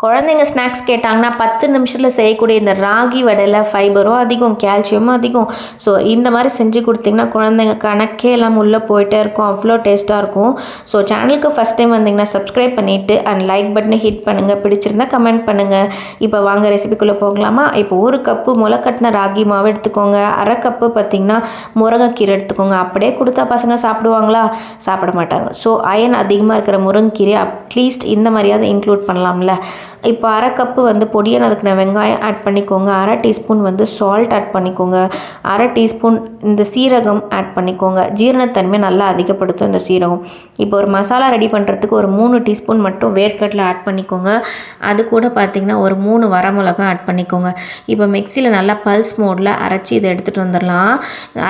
குழந்தைங்க ஸ்நாக்ஸ் கேட்டாங்கன்னா பத்து நிமிஷத்தில் செய்யக்கூடிய இந்த ராகி வடையில் ஃபைபரும் அதிகம் கால்சியமும் அதிகம். ஸோ இந்த மாதிரி செஞ்சு கொடுத்தீங்கன்னா குழந்தைங்க கணக்கே எல்லாம் உள்ளே போயிட்டே இருக்கும். அவ்வளோ டேஸ்ட்டாக இருக்கும். ஸோ சேனலுக்கு ஃபஸ்ட் டைம் வந்தீங்கன்னா சப்ஸ்கிரைப் பண்ணிவிட்டு அண்ட் லைக் பட்டனை ஹிட் பண்ணுங்கள் பிடிச்சிருந்தா கமெண்ட் பண்ணுங்கள் இப்போ வாங்க ரெசிபிக்குள்ளே போகலாமா? இப்போ ஒரு கப்பு முளைக்கட்டின ராகி மாவு எடுத்துக்கோங்க. அரை கப்பு பார்த்திங்கன்னா முருங்கைக்கீரை எடுத்துக்கோங்க. அப்படியே கொடுத்தா பசங்க சாப்பிடுவாங்களா? சாப்பிட மாட்டாங்க. ஸோ அயன் அதிகமாக இருக்கிற முருங்கைக்கீரை அட்லீஸ்ட் இந்த மாதிரியாவது இன்க்ளூட் பண்ணலாம்ல. இப்போ அரை கப்பு வந்து பொடியை நறுக்கின வெங்காயம் ஆட் பண்ணிக்கோங்க. அரை டீஸ்பூன் வந்து சால்ட் ஆட் பண்ணிக்கோங்க. அரை டீஸ்பூன் இந்த சீரகம் ஆட் பண்ணிக்கோங்க. ஜீரணத்தன்மை நல்லா அதிகப்படுத்தும் இந்த சீரகம். இப்போ ஒரு மசாலா ரெடி பண்ணுறதுக்கு ஒரு மூணு டீஸ்பூன் மட்டும் வேர்க்கடலை ஆட் பண்ணிக்கோங்க. அது கூட பார்த்திங்கன்னா ஒரு மூணு வரமிளகம் ஆட் பண்ணிக்கோங்க. இப்போ மிக்சியில் நல்லா பல்ஸ் மோடில் அரைச்சி இதை எடுத்துகிட்டு வந்துடலாம்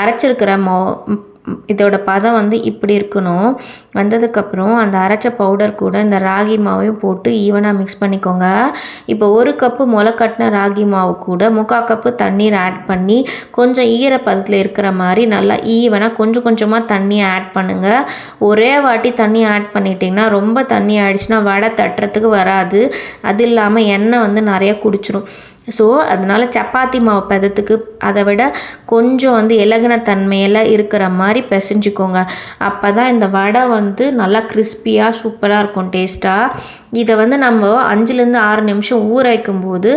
அரைச்சிருக்கிற மோ இதோட பதம் வந்து இப்படி இருக்கணும். வந்ததுக்கப்புறம் அந்த அரைச்ச பவுடர் கூட இந்த ராகி மாவையும் போட்டு ஈவனாக மிக்ஸ் பண்ணிக்கோங்க. இப்போ ஒரு கப்பு முளைக்கட்டின ராகி மாவு கூட முக்கால் கப்பு தண்ணீர் ஆட் பண்ணி கொஞ்சம் ஈரப்பதத்தில் இருக்கிற மாதிரி நல்லா ஈவனாக கொஞ்சம் கொஞ்சமாக தண்ணி ஆட் பண்ணுங்கள் ஒரே வாட்டி தண்ணி ஆட் பண்ணிட்டிங்கன்னா ரொம்ப தண்ணி ஆயிடுச்சுன்னா வடை தட்டுறதுக்கு வராது. அது இல்லாமல் எண்ணெய் வந்து நிறைய குடிச்சிடும் ஸோ அதனால் சப்பாத்தி மாவு பதத்துக்கு அதை விட கொஞ்சம் வந்து இலகின தன்மையில் இருக்கிற மாதிரி பிசைஞ்சிக்கோங்க. அப்போ தான் இந்த வடை வந்து நல்லா கிறிஸ்பியாக சூப்பராக இருக்கும் டேஸ்ட்டாக இதை வந்து நம்ம அஞ்சுலேருந்து ஆறு நிமிஷம் ஊற வைக்கும்போது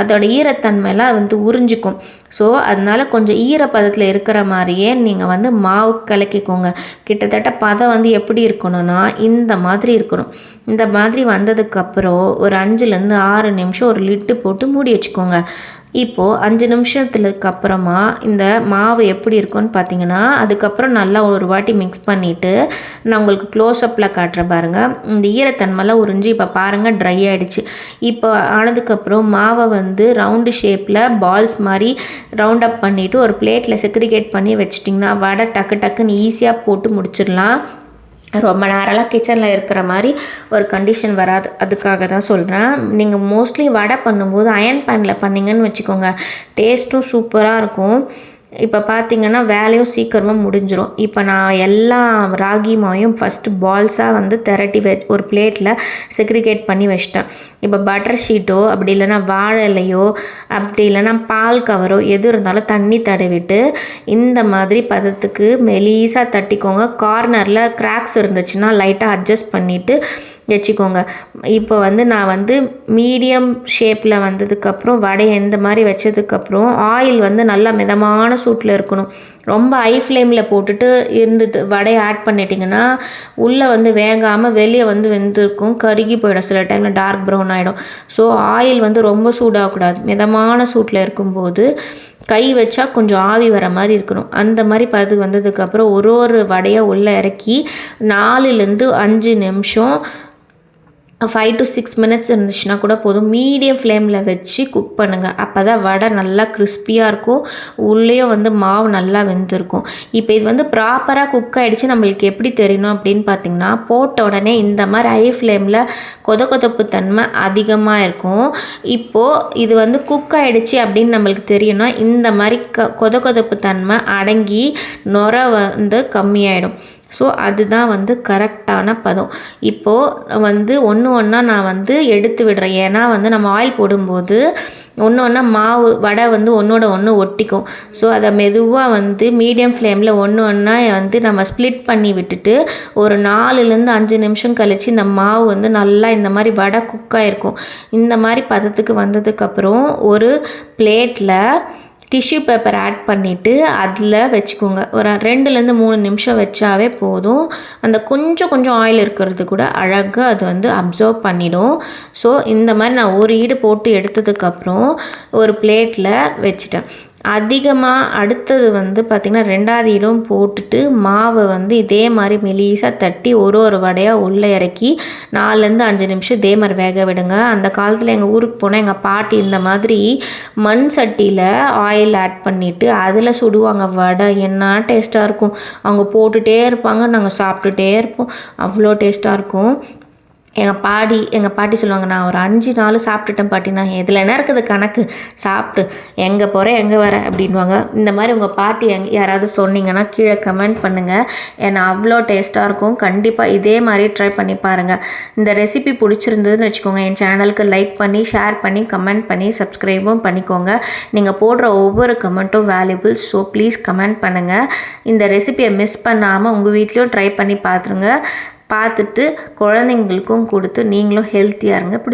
அதோட ஈரத்தன்மையெல்லாம் வந்து உறிஞ்சிக்கும். ஸோ அதனால் கொஞ்சம் ஈரப்பதத்தில் இருக்கிற மாதிரியே நீங்கள் வந்து மாவு கலக்கிக்கோங்க. கிட்டத்தட்ட பதம் வந்து எப்படி இருக்கணும்னா இந்த மாதிரி இருக்கணும். இந்த மாதிரி வந்ததுக்கப்புறம் ஒரு அஞ்சுலேருந்து ஆறு நிமிஷம் ஒரு லிட்டு போட்டு மூடி வச்சுக்கோங்க. இப்போது அஞ்சு நிமிஷத்துக்கு அப்புறமா இந்த மாவு எப்படி இருக்கும்னு பார்த்தீங்கன்னா அதுக்கப்புறம் நல்லா ஒரு வாட்டி மிக்ஸ் பண்ணிவிட்டு நான் உங்களுக்கு க்ளோஸ்அப்பில் காட்டுறேன் பாருங்கள் இந்த ஈரத்தன்மைலாம் உறிஞ்சி இப்போ பாருங்கள் ட்ரை ஆகிடுச்சு இப்போ ஆனதுக்கப்புறம் மாவை வந்து ரவுண்டு ஷேப்பில் பால்ஸ் மாதிரி ரவுண்ட் அப் பண்ணிவிட்டு ஒரு பிளேட்டில் செக்ரிகேட் பண்ணி வச்சிட்டிங்கன்னா வடை டக்கு டக்குன்னு ஈஸியாக போட்டு முடிச்சிடலாம். ரொம்ப நேரம்லாம் கிச்சனில் இருக்கிற மாதிரி ஒரு கண்டிஷன் வராது. அதுக்காக தான் சொல்கிறேன் நீங்கள் மோஸ்ட்லி வடை பண்ணும்போது அயன் பேனில் பண்ணிங்கன்னு வச்சுக்கோங்க. டேஸ்ட்டும் சூப்பராக இருக்கும். இப்போ பார்த்தீங்கன்னா வேலையும் சீக்கிரமாக முடிஞ்சிடும் இப்போ நான் எல்லா ராகி மாவையும் ஃபஸ்ட்டு பால்ஸாக வந்து திரட்டி வெ ஒரு பிளேட்டில் செக்ரிகேட் பண்ணி வச்சிட்டேன். இப்போ பட்டர் ஷீட்டோ அப்படி இல்லைன்னா வாழை இலையோ அப்படி இல்லைன்னா பால் கவரோ எது இருந்தாலும் தண்ணி தடவிட்டு இந்த மாதிரி பதத்துக்கு மெலீஸாக தட்டிக்கோங்க. கார்னரில் கிராக்ஸ் இருந்துச்சுன்னா லைட்டாக அட்ஜஸ்ட் பண்ணிவிட்டு வச்சுக்கோங்க. இப்போ வந்து நான் வந்து மீடியம் ஷேப்பில் வந்ததுக்கப்புறம் வடையை இந்த மாதிரி வச்சதுக்கப்புறம் ஆயில் வந்து நல்லா மிதமான சூட்டில் இருக்கணும். ரொம்ப ஹை ஃப்ளேமில் போட்டுட்டு இருந்துட்டு வடையை ஆட் பண்ணிட்டிங்கன்னா உள்ளே வந்து வேகாமல் வெளியே வந்து வெந்திருக்கும் கருகி போயிடும். சில டைமில் டார்க் ப்ரௌன் ஆகிடும் ஸோ ஆயில் வந்து ரொம்ப சூடாகக்கூடாது. மிதமான சூட்டில் இருக்கும்போது கை வச்சா கொஞ்சம் ஆவி வர மாதிரி இருக்கணும். அந்த மாதிரி பது வந்ததுக்கப்புறம் ஒரு ஒரு வடையை உள்ளே இறக்கி நாலுலேருந்து அஞ்சு நிமிஷம் ஃபைவ் டு சிக்ஸ் மினிட்ஸ் இருந்துச்சுன்னா கூட போதும். மீடியம் ஃப்ளேமில் வச்சு குக் பண்ணுங்கள் அப்போ தான் வடை நல்லா கிறிஸ்பியாக இருக்கும். உள்ளேயும் வந்து மாவு நல்லா வெந்திருக்கும். இப்போ இது வந்து ப்ராப்பராக குக் ஆகிடுச்சு நம்மளுக்கு எப்படி தெரியணும் அப்படின்னு பார்த்தீங்கன்னா போட்ட உடனே இந்த மாதிரி ஹை ஃப்ளேமில் கொத கொதப்பு தன்மை அதிகமாக இருக்கும். இப்போது இது வந்து குக் ஆகிடுச்சு அப்படின்னு நம்மளுக்கு தெரியணும்னா இந்த மாதிரி க கொத கொதப்பு தன்மை அடங்கி நுர வந்து கம்மியாயிடும். ஸோ அதுதான் வந்து கரெக்டான பதம். இப்போது வந்து ஒன்று ஒன்றா நான் வந்து எடுத்து விடுறேன். ஏன்னா வந்து நம்ம ஆயில் போடும்போது ஒன்று ஒன்றா மாவு வடை வந்து ஒன்றோட ஒன்று ஒட்டிக்கும். ஸோ அதை மெதுவாக வந்து மீடியம் ஃப்ளேமில் ஒன்று ஒன்றா வந்து நம்ம ஸ்ப்ளிட் பண்ணி விட்டுட்டு ஒரு நாலுலேருந்து அஞ்சு நிமிஷம் கழித்து இந்த மாவு வந்து நல்லா இந்த மாதிரி வடை குக்காயிருக்கும் இந்த மாதிரி பதத்துக்கு வந்ததுக்கப்புறம் ஒரு பிளேட்டில் டிஷ்யூ பேப்பர் ஆட் பண்ணிவிட்டு அதில் வச்சுக்கோங்க. ஒரு ரெண்டுலேருந்து மூணு நிமிஷம் வச்சாவே போதும். அந்த கொஞ்சம் கொஞ்சம் ஆயில் இருக்கிறது கூட அழகாக அது வந்து அப்சர்வ் பண்ணிடும். ஸோ இந்த மாதிரி நான் ஒரு ஈடு போட்டு எடுத்ததுக்கப்புறம் ஒரு பிளேட்டில் வச்சுட்டேன். அதிகமாக அடுத்தது வந்து பார்த்திங்கன்னா ரெண்டாவது இடம் போட்டுட்டு மாவை வந்து இதே மாதிரி மெலீஸாக தட்டி ஒரு ஒரு வடையாக உள்ளே இறக்கி நாலுலேருந்து அஞ்சு நிமிஷம் இதே மாதிரி வேக விடுங்க. அந்த காலத்தில் எங்கள் ஊருக்கு போனால் எங்கள் பாட்டி இந்த மாதிரி மண் சட்டியில் ஆயில் ஆட் பண்ணிவிட்டு அதில் சுடுவாங்க. வடை என்ன டேஸ்ட்டாக இருக்கும்? அவங்க போட்டுகிட்டே இருப்பாங்க நாங்கள் சாப்பிட்டுட்டே இருப்போம். அவ்வளோ டேஸ்ட்டாக இருக்கும். எங்கள் பாடி எங்கள் பாட்டி சொல்லுவாங்க நான் ஒரு அஞ்சு நாள் சாப்பிட்டுட்டேன் பாட்டி. நான் இதில் என்ன இருக்குது கணக்கு? சாப்பிட்டு எங்கே போகிறேன் எங்கே வர? அப்படின்வாங்க இந்த மாதிரி உங்கள் பாட்டி எங் யாராவது சொன்னீங்கன்னா கீழே கமெண்ட் பண்ணுங்கள் ஏன்னா அவ்வளோ டேஸ்ட்டாக இருக்கும். கண்டிப்பாக இதே மாதிரி ட்ரை பண்ணி பாருங்கள் இந்த ரெசிபி பிடிச்சிருந்ததுன்னு வச்சுக்கோங்க. என் சேனலுக்கு லைக் பண்ணி ஷேர் பண்ணி கமெண்ட் பண்ணி சப்ஸ்கிரைபும் பண்ணிக்கோங்க. நீங்கள் போடுற ஒவ்வொரு கமெண்ட்டும் வேல்யூபிள் ஸோ ப்ளீஸ் கமெண்ட் பண்ணுங்கள் இந்த ரெசிபியை மிஸ் பண்ணாமல் உங்கள் வீட்லேயும் ட்ரை பண்ணி பார்த்துருங்க பார்த்துட்டு குழந்தைங்களுக்கும் கொடுத்து நீங்களும் ஹெல்த்தியாக இருங்க. பிடிச்சி